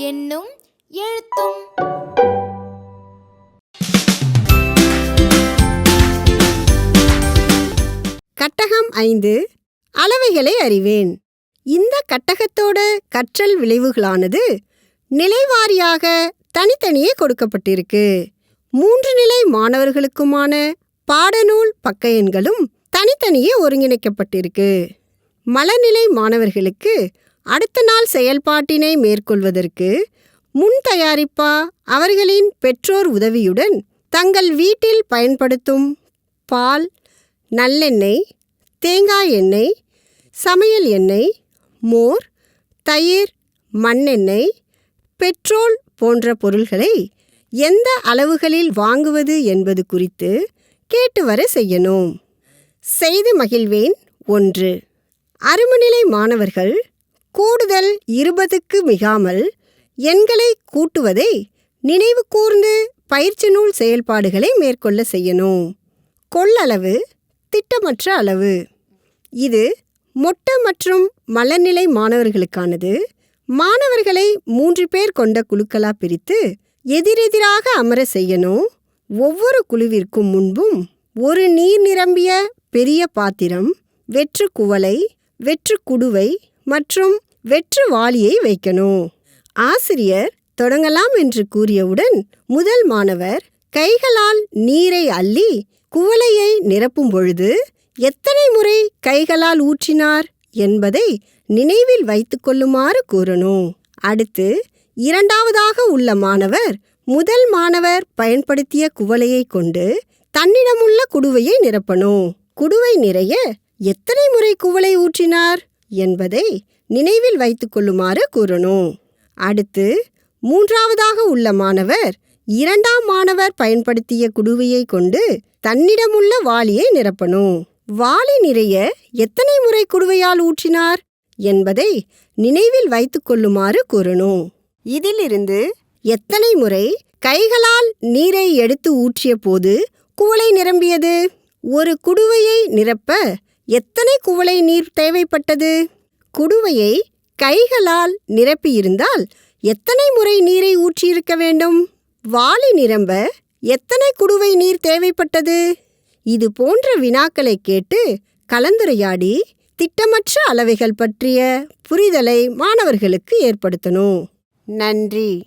என்னும் எழுத்தும். ஐந்து அளவைகளை அறிவேன். இந்த கட்டகத்தோட கற்றல் விளைவுகளானது நிலைவாரியாக தனித்தனியே கொடுக்கப்பட்டிருக்கு. மூன்று நிலை மாணவர்களுக்குமான பாடநூல் பக்க எண்களும் தனித்தனியே ஒருங்கிணைக்கப்பட்டிருக்கு. மலநிலை மாணவர்களுக்கு அடுத்த நாள் செயல்பாட்டினை மேற்கொள்வதற்கு முன் தயாரிப்பா அவர்களின் பெற்றோர் உதவியுடன் தங்கள் வீட்டில் பயன்படுத்தும் பால் நல்லெண்ணெய் தேங்காய் எண்ணெய் சமையல் எண்ணெய் மோர் தயிர் மண்ணெண்ணெய் பெட்ரோல் போன்ற பொருள்களை எந்த அளவுகளில் வாங்குவது என்பது குறித்து கேட்டு வர செய்யணும். செய்து மகிழ்வேன். ஒன்று. அருமநிலை மாணவர்கள் கூடுதல் இருபதுக்கு மிகாமல் எண்களை கூட்டுவதை நினைவு கூர்ந்து பயிற்சி நூல் செயல்பாடுகளை மேற்கொள்ள செய்யணும். கொள்ளளவு திட்டமற்ற அளவு. இது மொட்ட மற்றும் மலர்நிலை மாணவர்களுக்கானது. மாணவர்களை மூன்று பேர் கொண்ட குழுக்களா பிரித்து எதிரெதிராக அமர செய்யணும். ஒவ்வொரு குழுவிற்கும் முன்பும் ஒரு நீர் நிரம்பிய பெரிய பாத்திரம் வெற்று குவளை வெற்று குடுவை மற்றும் வெற்று வாளியை வைக்கணும். ஆசிரியர் தொடங்கலாம் என்று கூறியவுடன் முதல் மாணவர் கைகளால் நீரை அள்ளி குவளையை நிரப்பும் பொழுது எத்தனை முறை கைகளால் ஊற்றினார் என்பதை நினைவில் வைத்து கொள்ளுமாறு கூறணும். அடுத்து இரண்டாவதாக உள்ள மாணவர் முதல் மாணவர் பயன்படுத்திய குவளையை கொண்டு தன்னிடமுள்ள குடுவையை நிரப்பணும். குடுவை நிறைய எத்தனை முறை குவளை ஊற்றினார் என்பதை நினைவில் வைத்து கொள்ளுமாறு கூறணும். அடுத்து மூன்றாவதாக உள்ள மாணவர் இரண்டாம் மாணவர் பயன்படுத்திய குடுவையை கொண்டு தன்னிடமுள்ள வாளியை நிரப்பணும். வாளி நிறைய எத்தனை முறை குடுவையால் ஊற்றினார் என்பதை நினைவில் வைத்துக் கொள்ளுமாறு கூறணும். இதிலிருந்து எத்தனை முறை கைகளால் நீரை எடுத்து ஊற்றிய போது குவளை நிரம்பியது? ஒரு குடுவையை நிரப்ப எத்தனை குவளை நீர் தேவைப்பட்டது? குடுவையை கைகளால் நிரப்பியிருந்தால் எத்தனை முறை நீரை ஊற்றியிருக்க வேண்டும்? வாளி நிரம்ப எத்தனை குடுவை நீர் தேவைப்பட்டது? இது போன்ற வினாக்களை கேட்டு கலந்துரையாடி திட்டமற்ற அளவைகள் பற்றிய புரிதலை மாணவர்களுக்கு ஏற்படுத்தணும். நன்றி.